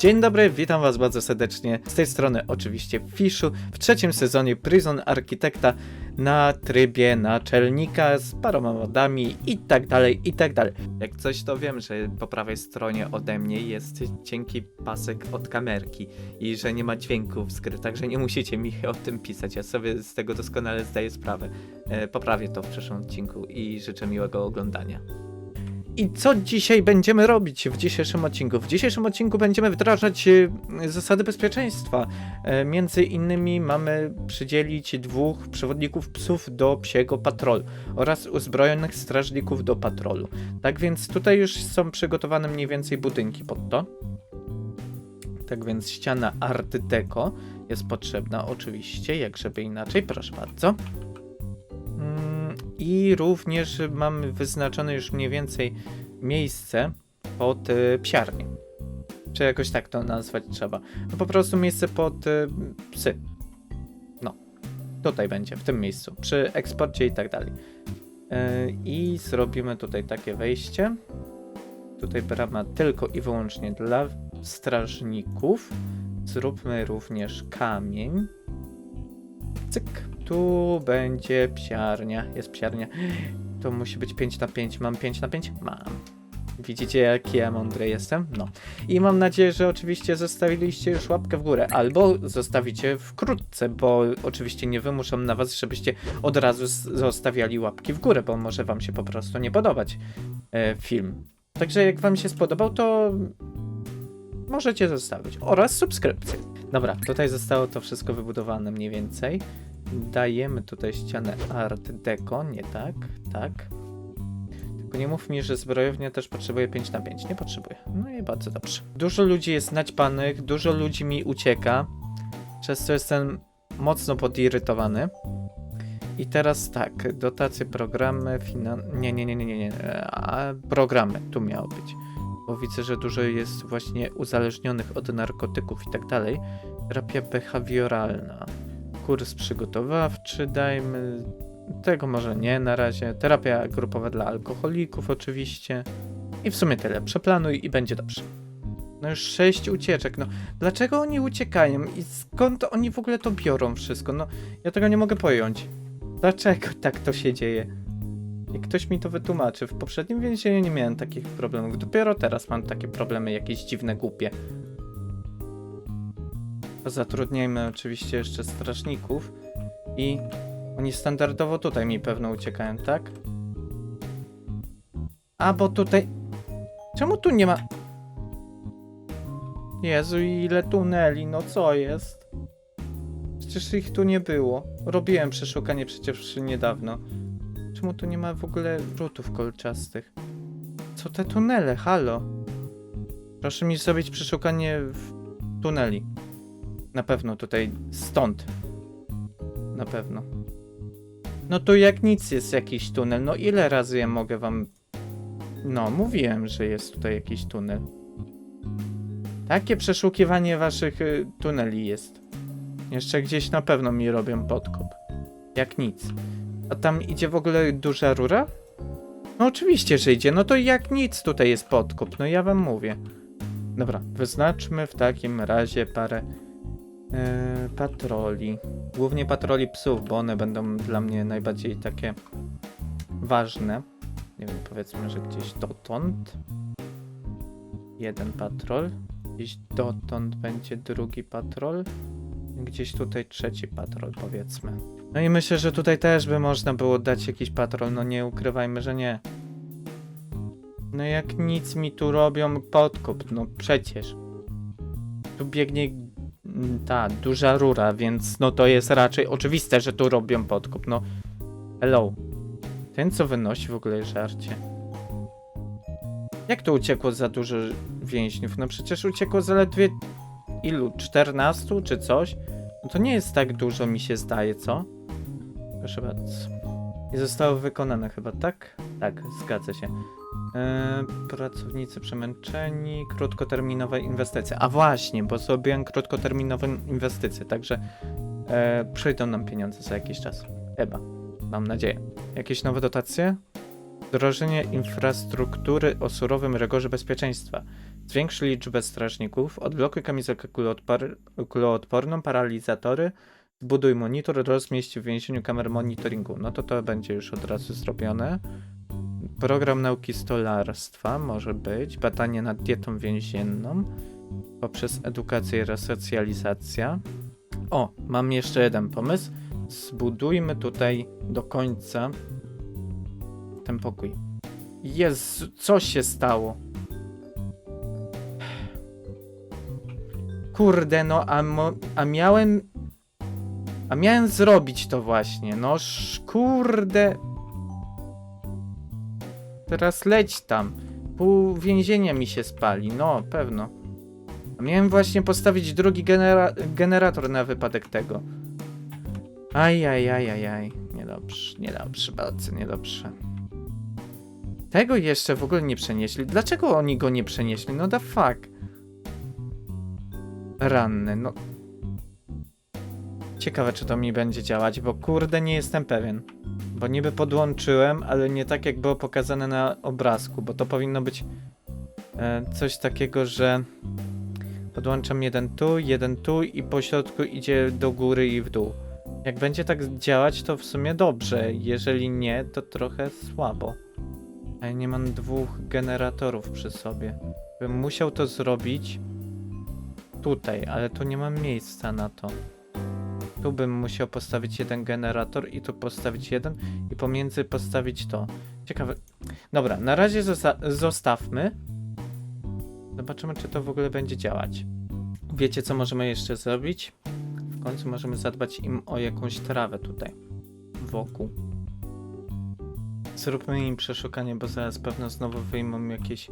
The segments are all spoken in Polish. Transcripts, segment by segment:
Dzień dobry, witam was bardzo serdecznie. Z tej strony oczywiście Fiszu w trzecim sezonie Prison Architekta na trybie naczelnika z paroma modami i tak dalej, i tak dalej. Jak coś to wiem, że po prawej stronie ode mnie jest cienki pasek od kamerki i że nie ma dźwięków z gry, także nie musicie mi o tym pisać. Ja sobie z tego doskonale zdaję sprawę. E, poprawię to w przyszłym odcinku i życzę miłego oglądania. I co dzisiaj będziemy robić w dzisiejszym odcinku? W dzisiejszym odcinku będziemy wdrażać e, zasady bezpieczeństwa. E, Między innymi mamy przydzielić dwóch przewodników psów do psiego patrolu oraz uzbrojonych strażników do patrolu. Tak więc tutaj już są przygotowane mniej więcej budynki pod to. Tak więc ściana Art Deco jest potrzebna oczywiście, jak żeby inaczej, proszę bardzo. I również mamy wyznaczone już mniej więcej miejsce pod y, psiarnię. Czy jakoś tak to nazwać trzeba. No po prostu miejsce pod y, psy. No. Tutaj będzie, w tym miejscu. Przy eksporcie i tak dalej. Y, I zrobimy tutaj takie wejście. Tutaj brama tylko i wyłącznie dla strażników. Zróbmy również kamień. Cyk. Tu będzie psiarnia. Jest psiarnia. To musi być 5 na 5. Mam 5 na 5? Mam. Widzicie, jaki ja mądry jestem? No. I mam nadzieję, że oczywiście zostawiliście już łapkę w górę, albo zostawicie wkrótce, bo oczywiście nie wymuszam na was, żebyście od razu zostawiali łapki w górę, bo może wam się po prostu nie podobać e, film. Także jak wam się spodobał, to możecie zostawić. Oraz subskrypcję. Dobra, tutaj zostało to wszystko wybudowane mniej więcej. Dajemy tutaj ścianę Art Deco, nie tak, tak. Tylko nie mów mi, że zbrojownia też potrzebuje 5 na 5. Nie potrzebuje. No i bardzo dobrze. Dużo ludzi jest naćpanych, dużo ludzi mi ucieka, przez co jestem mocno podirytowany. I teraz tak, dotacje, programy, finan... Nie, nie, nie, nie, nie, nie. A, programy, tu miało być. Bo widzę, że dużo jest właśnie uzależnionych od narkotyków i tak dalej. Terapia behawioralna. Kurs przygotowawczy, dajmy. Tego może nie na razie. Terapia grupowa dla alkoholików, oczywiście. I w sumie tyle. Przeplanuj i będzie dobrze. No już sześć ucieczek. No dlaczego oni uciekają i skąd oni w ogóle to biorą wszystko? No ja tego nie mogę pojąć. Dlaczego tak to się dzieje? I ktoś mi to wytłumaczy. W poprzednim więzieniu nie miałem takich problemów. Dopiero teraz mam takie problemy jakieś dziwne, głupie. Zatrudniajmy oczywiście jeszcze strażników i oni standardowo tutaj mi pewno uciekają, tak? A, bo tutaj... Czemu tu nie ma... Jezu, ile tuneli, no co jest? Przecież ich tu nie było. Robiłem przeszukanie przecież niedawno. Czemu tu nie ma w ogóle rzutów kolczastych? Co te tunele, halo? Proszę mi zrobić przeszukanie w tuneli. Na pewno tutaj stąd. Na pewno. No to jak nic jest jakiś tunel. No ile razy ja mogę wam... No, mówiłem, że jest tutaj jakiś tunel. Takie przeszukiwanie waszych y, tuneli jest. Jeszcze gdzieś na pewno mi robią podkop. Jak nic. A tam idzie w ogóle duża rura? No oczywiście, że idzie. No to jak nic tutaj jest podkop. No ja wam mówię. Dobra, wyznaczmy w takim razie parę e, patroli. Głównie patroli psów, bo one będą dla mnie najbardziej takie ważne. Nie wiem, powiedzmy, że gdzieś dotąd. Jeden patrol. Gdzieś dotąd będzie drugi patrol. Gdzieś tutaj trzeci patrol, powiedzmy. No i myślę, że tutaj też by można było dać jakiś patrol, no nie ukrywajmy, że nie. No jak nic mi tu robią podkup, no przecież. Tu biegnie ta duża rura, więc no to jest raczej oczywiste, że tu robią podkup, no. Hello. Ten co wynosi w ogóle żarcie. Jak to uciekło za dużo więźniów? No przecież uciekło zaledwie ilu? 14 czy coś? No to nie jest tak dużo mi się zdaje, co? Proszę bardzo. I zostało wykonane chyba, tak? Tak, zgadza się. Eee, pracownicy przemęczeni, krótkoterminowe inwestycje. A właśnie, bo zrobiłem krótkoterminową inwestycję, także e, przyjdą nam pieniądze za jakiś czas. Chyba. Mam nadzieję. Jakieś nowe dotacje? Wdrożenie infrastruktury o surowym rygorze bezpieczeństwa. Zwiększ liczbę strażników, odblokuj kamizelkę kuloodpor- kuloodporną, paralizatory, zbuduj monitor, rozmieść w więzieniu kamer monitoringu. No to to będzie już od razu zrobione. Program nauki stolarstwa może być, badanie nad dietą więzienną poprzez edukację i resocjalizacja. O, mam jeszcze jeden pomysł. Zbudujmy tutaj do końca ten pokój. Jezu, co się stało? Kurde, no, a, a miałem. A miałem zrobić to właśnie. No, kurde. Teraz leć tam. Pół więzienia mi się spali. No, pewno. Miałem właśnie postawić drugi genera generator na wypadek tego. Aj, aj, aj, aj, aj. Niedobrze, niedobrze, bardzo niedobrze. Tego jeszcze w ogóle nie przenieśli. Dlaczego oni go nie przenieśli? No da fuck. Ranny, no. Ciekawe, czy to mi będzie działać, bo kurde, nie jestem pewien. Bo niby podłączyłem, ale nie tak, jak było pokazane na obrazku, bo to powinno być e, coś takiego, że podłączam jeden tu, jeden tu i po środku idzie do góry i w dół. Jak będzie tak działać, to w sumie dobrze. Jeżeli nie, to trochę słabo. A ja nie mam dwóch generatorów przy sobie. Bym musiał to zrobić tutaj, ale tu nie mam miejsca na to. Tu bym musiał postawić jeden generator i tu postawić jeden i pomiędzy postawić to. Ciekawe. Dobra, na razie zosta zostawmy. Zobaczymy, czy to w ogóle będzie działać. Wiecie, co możemy jeszcze zrobić? W końcu możemy zadbać im o jakąś trawę tutaj. Wokół. Zróbmy im przeszukanie, bo zaraz pewno znowu wyjmą jakieś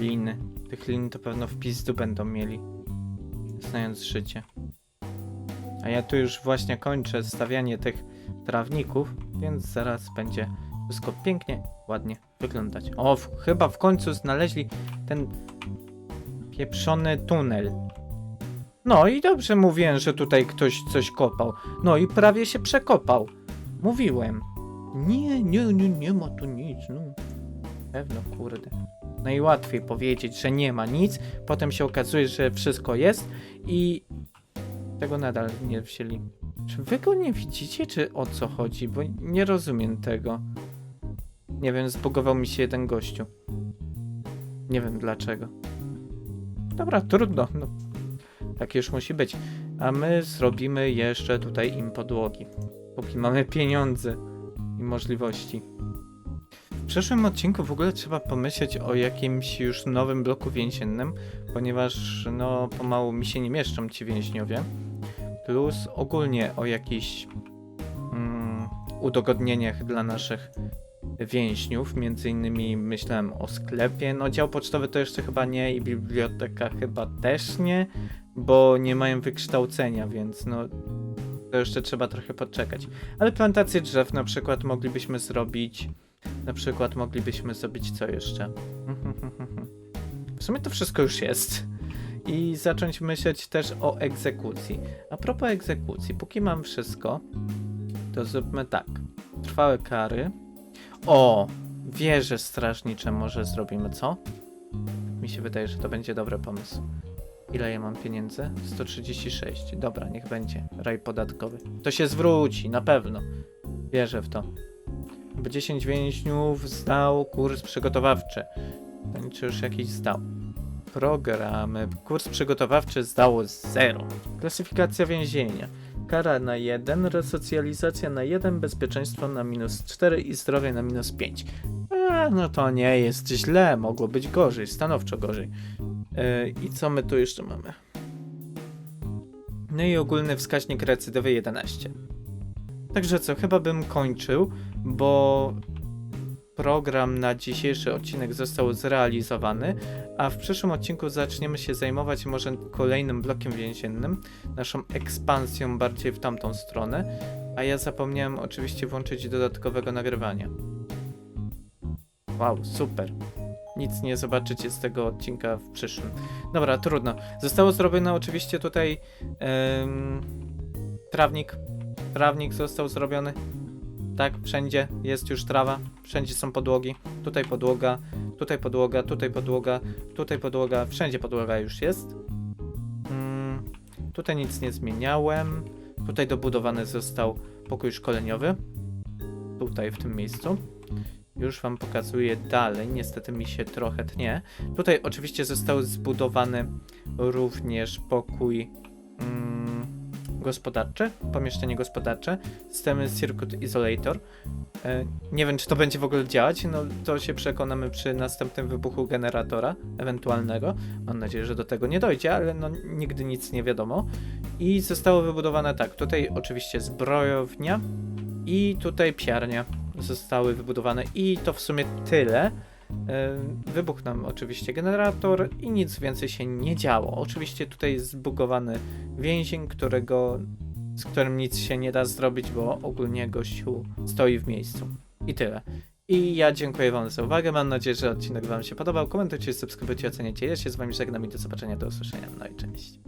liny. Tych lin to pewno w pizdu będą mieli. Znając życie. A ja tu już właśnie kończę stawianie tych trawników, więc zaraz będzie wszystko pięknie, ładnie wyglądać. O, w, chyba w końcu znaleźli ten pieprzony tunel. No i dobrze mówiłem, że tutaj ktoś coś kopał. No i prawie się przekopał. Mówiłem. Nie, nie, nie, nie ma tu nic, no. Pewno, kurde. Najłatwiej powiedzieć, że nie ma nic, potem się okazuje, że wszystko jest i tego nadal nie wzięli. Czy wy go nie widzicie, czy o co chodzi? Bo nie rozumiem tego. Nie wiem, zbugował mi się jeden gościu. Nie wiem dlaczego. Dobra, trudno. No. Tak już musi być. A my zrobimy jeszcze tutaj im podłogi. Póki mamy pieniądze i możliwości. W przyszłym odcinku w ogóle trzeba pomyśleć o jakimś już nowym bloku więziennym, ponieważ no pomału mi się nie mieszczą ci więźniowie. Plus ogólnie o jakichś mm, udogodnieniach dla naszych więźniów. Między innymi myślałem o sklepie. No dział pocztowy to jeszcze chyba nie i biblioteka chyba też nie, bo nie mają wykształcenia, więc no to jeszcze trzeba trochę poczekać. Ale plantację drzew na przykład moglibyśmy zrobić. Na przykład moglibyśmy zrobić co jeszcze? W sumie to wszystko już jest. I zacząć myśleć też o egzekucji. A propos egzekucji, póki mam wszystko, to zróbmy tak. Trwałe kary. O! Wieże strażnicze może zrobimy, co? Mi się wydaje, że to będzie dobry pomysł. Ile ja mam pieniędzy? 136. Dobra, niech będzie. Raj podatkowy. To się zwróci, na pewno. Wierzę w to. Bo 10 więźniów zdał kurs przygotowawczy. Ten czy już jakiś zdał. Programy. Kurs przygotowawczy zdało 0. Klasyfikacja więzienia. Kara na 1, resocjalizacja na 1, bezpieczeństwo na minus 4 i zdrowie na minus 5. A, no to nie jest źle, mogło być gorzej, stanowczo gorzej. Yy, I co my tu jeszcze mamy? No i ogólny wskaźnik recydywy 11. Także co, chyba bym kończył, bo program na dzisiejszy odcinek został zrealizowany, a w przyszłym odcinku zaczniemy się zajmować może kolejnym blokiem więziennym, naszą ekspansją bardziej w tamtą stronę, a ja zapomniałem oczywiście włączyć dodatkowego nagrywania. Wow, super. Nic nie zobaczycie z tego odcinka w przyszłym. Dobra, trudno. Zostało zrobione oczywiście tutaj trawnik. Trawnik został zrobiony. Tak, wszędzie jest już trawa, wszędzie są podłogi, tutaj podłoga, tutaj podłoga, tutaj podłoga, tutaj podłoga, wszędzie podłoga już jest. Mm, tutaj nic nie zmieniałem. Tutaj dobudowany został pokój szkoleniowy. Tutaj, w tym miejscu. Już wam pokazuję dalej. Niestety mi się trochę tnie. Tutaj oczywiście został zbudowany również pokój mm, gospodarczy, pomieszczenie gospodarcze, systemy Circuit Isolator. E, nie wiem, czy to będzie w ogóle działać, no to się przekonamy przy następnym wybuchu generatora ewentualnego. Mam nadzieję, że do tego nie dojdzie, ale no nigdy nic nie wiadomo. I zostało wybudowane tak, tutaj oczywiście zbrojownia i tutaj psiarnia zostały wybudowane i to w sumie tyle. E, Wybuchł nam oczywiście generator i nic więcej się nie działo. Oczywiście tutaj jest zbugowany więzień, którego, z którym nic się nie da zrobić, bo ogólnie gościu stoi w miejscu. I tyle. I ja dziękuję Wam za uwagę. Mam nadzieję, że odcinek Wam się podobał. Komentujcie, subskrybujcie, oceniajcie. Ja się z Wami żegnam i do zobaczenia, do usłyszenia. No i cześć.